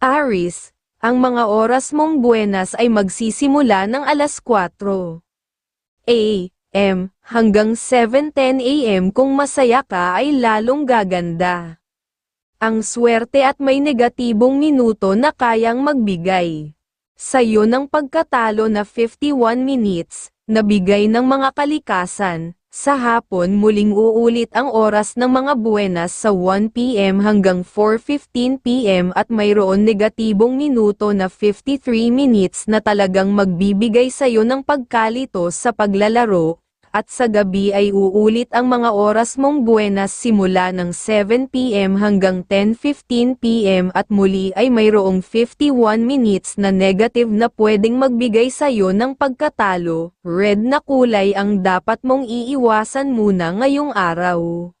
Aris, ang mga oras mong buenas ay magsisimula ng alas 4 a.m. hanggang 7.10 a.m. kung masaya ka ay lalong gaganda. Ang swerte at may negatibong minuto na kayang magbigay. Sa'yo ng pagkatalo na 51 minutes, nabigay ng mga kalikasan, sa hapon muling uulit ang oras ng mga buenas sa 1pm hanggang 4.15pm at mayroon negatibong minuto na 53 minutes na talagang magbibigay sa'yo ng pagkalito sa paglalaro, at sa gabi ay uulit ang mga oras mong buenas simula ng 7pm hanggang 10.15pm at muli ay mayroong 51 minutes na negative na pwedeng magbigay sa'yo ng pagkatalo, red na kulay ang dapat mong iiwasan muna ngayong araw.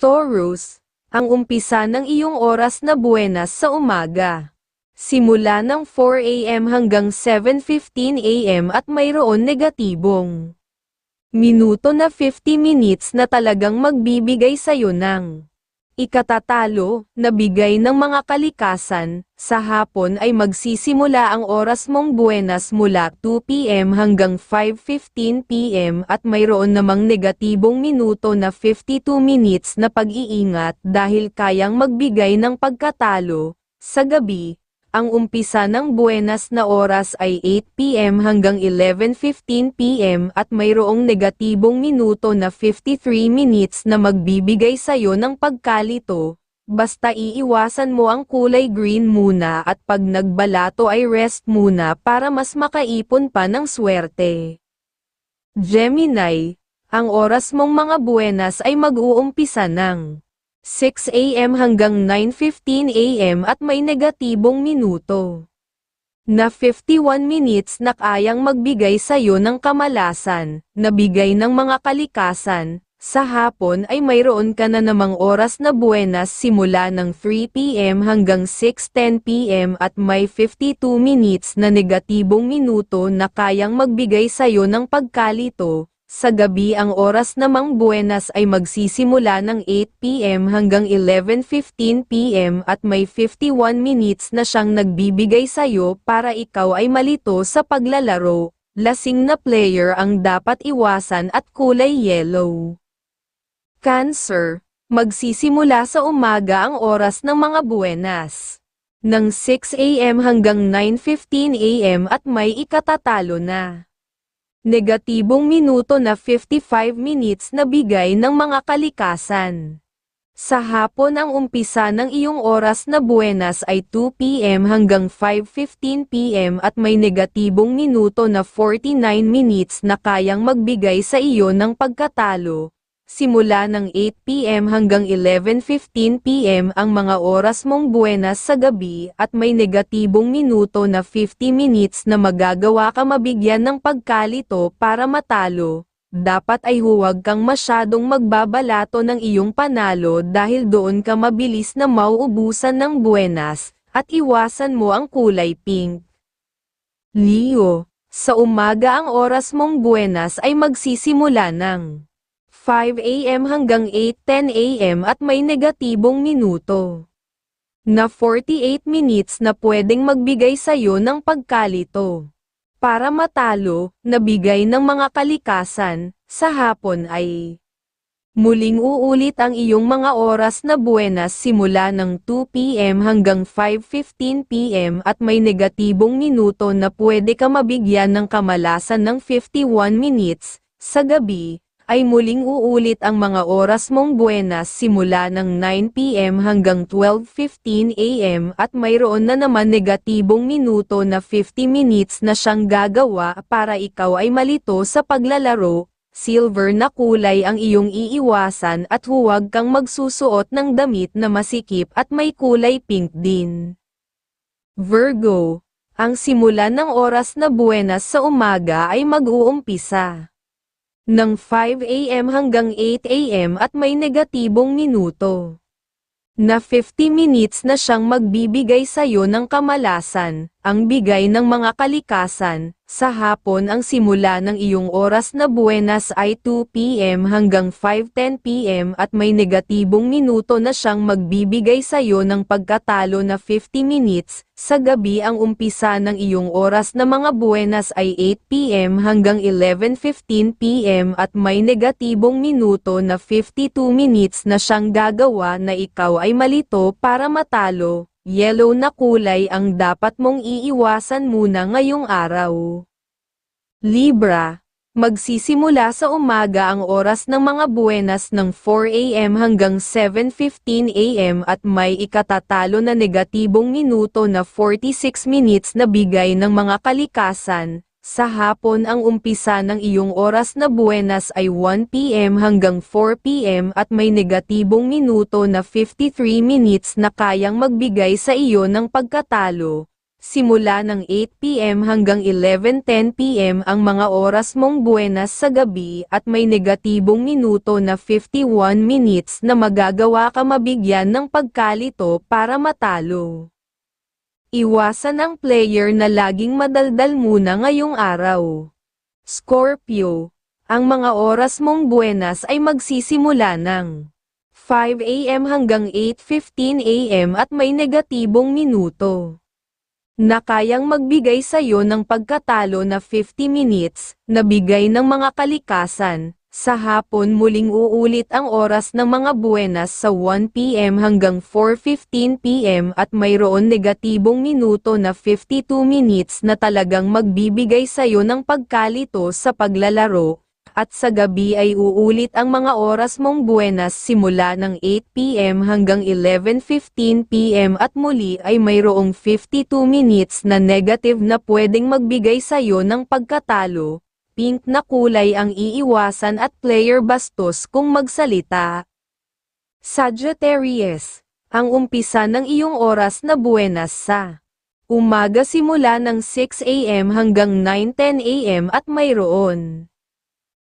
Taurus, ang umpisa ng iyong oras na buenas sa umaga. Simula ng 4am hanggang 7.15am at mayroon negatibong minuto na 50 minutes na talagang magbibigay sa'yo ng ikatatalo na bigay ng mga kalikasan, sa hapon ay magsisimula ang oras mong buenas mula 2pm hanggang 5.15pm at mayroon namang negatibong minuto na 52 minutes na pag-iingat dahil kayang magbigay ng pagkatalo, sa gabi, ang umpisa ng buenas na oras ay 8pm hanggang 11.15pm at mayroong negatibong minuto na 53 minutes na magbibigay sa'yo ng pagkalito, basta iiwasan mo ang kulay green muna at pag nagbalato ay rest muna para mas makaipon pa ng swerte. Gemini, ang oras mong mga buenas ay mag-uumpisa ng 6 a.m. hanggang 9.15 a.m. at may negatibong minuto. Na 51 minutes na kayang magbigay sa'yo ng kamalasan, na bigay ng mga kalikasan, sa hapon ay mayroon ka na namang oras na buenas simula ng 3 p.m. hanggang 6.10 p.m. at may 52 minutes na negatibong minuto na kayang magbigay sa'yo ng pagkalito, sa gabi ang oras namang buenas ay magsisimula ng 8pm hanggang 11.15pm at may 51 minutes na siyang nagbibigay sa'yo para ikaw ay malito sa paglalaro. Lasing na player ang dapat iwasan at kulay yellow. Cancer, magsisimula sa umaga ang oras ng mga buenas. Ng 6am hanggang 9.15am at may ikatatalo na. Negatibong minuto na 55 minutes na bigay ng mga kalikasan. Sa hapon ang umpisa ng iyong oras na buenas ay 2pm hanggang 5.15pm at may negatibong minuto na 49 minutes na kayang magbigay sa iyo ng pagkatalo. Simula ng 8pm hanggang 11.15pm ang mga oras mong buenas sa gabi at may negatibong minuto na 50 minutes na magagawa ka mabigyan ng pagkalito para matalo. Dapat ay huwag kang masyadong magbabalato ng iyong panalo dahil doon ka mabilis na mauubusan ng buenas, at iwasan mo ang kulay pink. Leo, sa umaga ang oras mong buenas ay magsisimula ng 5 a.m. hanggang 8.10 a.m. at may negatibong minuto. Na 48 minutes na pwedeng magbigay sa'yo ng pagkalito. Para matalo, nabigay ng mga kalikasan, sa hapon ay Muling uulit ang iyong mga oras na buenas simula ng 2pm hanggang 5.15pm at may negatibong minuto na pwede ka mabigyan ng kamalasan ng 51 minutes, sa gabi, ay muling uulit ang mga oras mong buenas simula ng 9pm hanggang 12.15 am at mayroon na naman negatibong minuto na 50 minutes na siyang gagawa para ikaw ay malito sa paglalaro, silver na kulay ang iyong iiwasan at huwag kang magsusuot ng damit na masikip at may kulay pink din. Virgo, ang simula ng oras na buenas sa umaga ay mag-uumpisa ng 5 a.m. hanggang 8 a.m. at may negatibong minuto. Na 50 minutes na siyang magbibigay sa'yo ng kamalasan, ang bigay ng mga kalikasan, Sa hapon ang simula ng iyong oras na buenas ay 2pm hanggang 5.10pm at may negatibong minuto na siyang magbibigay sa iyo ng pagkatalo na 50 minutes. Sa gabi ang umpisa ng iyong oras na mga buenas ay 8pm hanggang 11.15pm at may negatibong minuto na 52 minutes na siyang gagawa na ikaw ay malito para matalo. Yellow na kulay ang dapat mong iiwasan muna ngayong araw. Libra, magsisimula sa umaga ang oras ng mga buenas ng 4 a.m. hanggang 7.15 a.m. at may ikatatalo na negatibong minuto na 46 minutes na bigay ng mga kalikasan. Sa hapon ang umpisa ng iyong oras na buenas ay 1 p.m. hanggang 4 p.m. at may negatibong minuto na 53 minutes na kayang magbigay sa iyo ng pagkatalo. Simula ng 8 p.m. hanggang 11.10 p.m. ang mga oras mong buenas sa gabi at may negatibong minuto na 51 minutes na magagawa ka mabigyan ng pagkalito para matalo. Iwasan ang player na laging madaldal muna ngayong araw. Scorpio, ang mga oras mong buenas ay magsisimula ng 5 a.m. hanggang 8.15 a.m. at may negatibong minuto na kayang magbigay sa iyo ng pagkatalo na 50 minutes, na bigay ng mga kalikasan. Sa hapon muling uulit ang oras ng mga buenas sa 1pm hanggang 4.15pm at mayroon negatibong minuto na 52 minutes na talagang magbibigay sa iyo ng pagkalito sa paglalaro, at sa gabi ay uulit ang mga oras mong buenas simula ng 8pm hanggang 11.15pm at muli ay mayroong 52 minutes na negative na pwedeng magbigay sa iyo ng pagkatalo. Pink na kulay ang iiwasan at player bastos kung magsalita. Sagittarius, ang umpisa ng iyong oras na buenas sa umaga simula ng 6 a.m. hanggang 9.10 a.m. at mayroon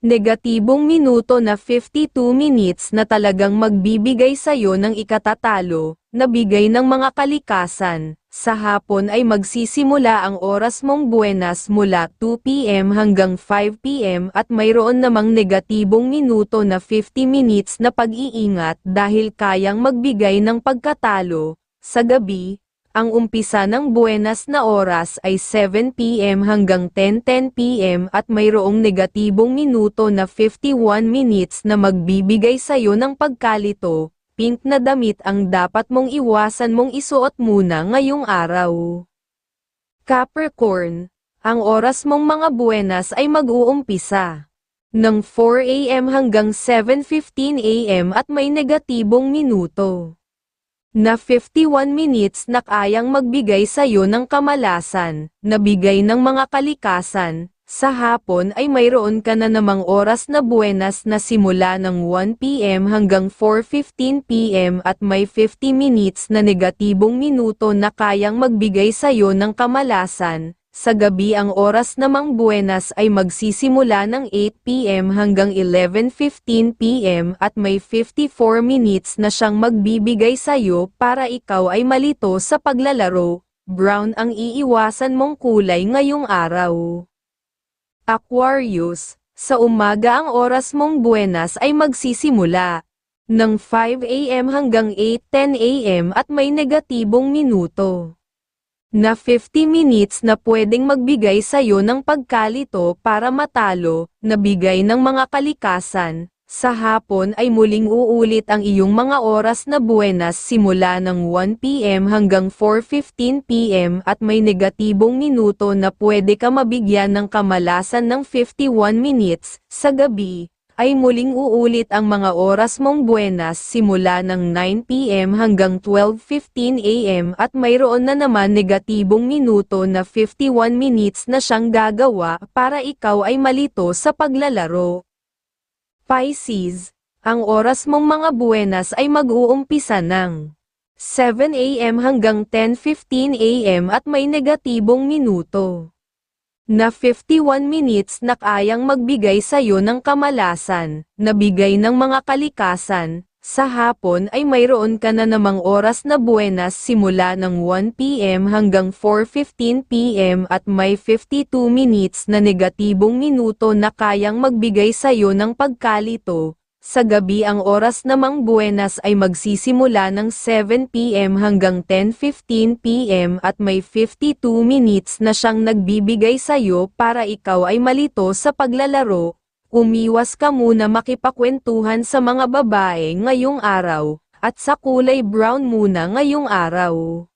negatibong minuto na 52 minutes na talagang magbibigay sa iyo ng ikatatalo, na bigay ng mga kalikasan. Sa hapon ay magsisimula ang oras mong buenas mula 2pm hanggang 5pm at mayroon namang negatibong minuto na 50 minutes na pag-iingat dahil kayang magbigay ng pagkatalo. Sa gabi, ang umpisa ng buenas na oras ay 7pm hanggang 10.10pm at mayroong negatibong minuto na 51 minutes na magbibigay sa iyo ng pagkalito. Pink na damit ang dapat mong iwasan mong isuot muna ngayong araw. Capricorn, ang oras mong mga buenas ay mag-uumpisa ng 4am hanggang 7.15am at may negatibong minuto na 51 minutes na kayang magbigay sa iyo ng kamalasan, na bigay ng mga kalikasan, sa hapon ay mayroon ka na namang oras na buenas na simula ng 1pm hanggang 4.15pm at may 50 minutes na negatibong minuto na kayang magbigay sa iyo ng kamalasan, sa gabi ang oras namang buenas ay magsisimula ng 8pm hanggang 11.15pm at may 54 minutes na siyang magbibigay sa iyo para ikaw ay malito sa paglalaro. Brown ang iiwasan mong kulay ngayong araw. Aquarius, sa umaga ang oras mong buenas ay magsisimula ng 5am hanggang 8.10am at may negatibong minuto na 50 minutes na pwedeng magbigay sa iyo ng pagkalito para matalo, na bigay ng mga kalikasan. Sa hapon ay muling uulit ang iyong mga oras na buenas simula ng 1pm hanggang 4.15pm at may negatibong minuto na pwede ka mabigyan ng kamalasan ng 51 minutes. Sa gabi, ay muling uulit ang mga oras mong buenas simula ng 9pm hanggang 12.15am at mayroon na naman negatibong minuto na 51 minutes na siyang gagawa para ikaw ay malito sa paglalaro. Pisces, ang oras mong mga buenas ay mag-uumpisa ng 7am hanggang 10.15am at may negatibong minuto na 51 minutes na kayang magbigay sa iyo ng kamalasan, na bigay ng mga kalikasan, Sa hapon ay mayroon ka na namang oras na buenas simula ng 1pm hanggang 4.15pm at may 52 minutes na negatibong minuto na kayang magbigay sa'yo ng pagkalito. Sa gabi ang oras namang buenas ay magsisimula ng 7pm hanggang 10.15pm at may 52 minutes na siyang nagbibigay sa'yo para ikaw ay malito sa paglalaro. Umiwas ka muna makipakwentuhan sa mga babae ngayong araw, at sa kulay brown muna ngayong araw.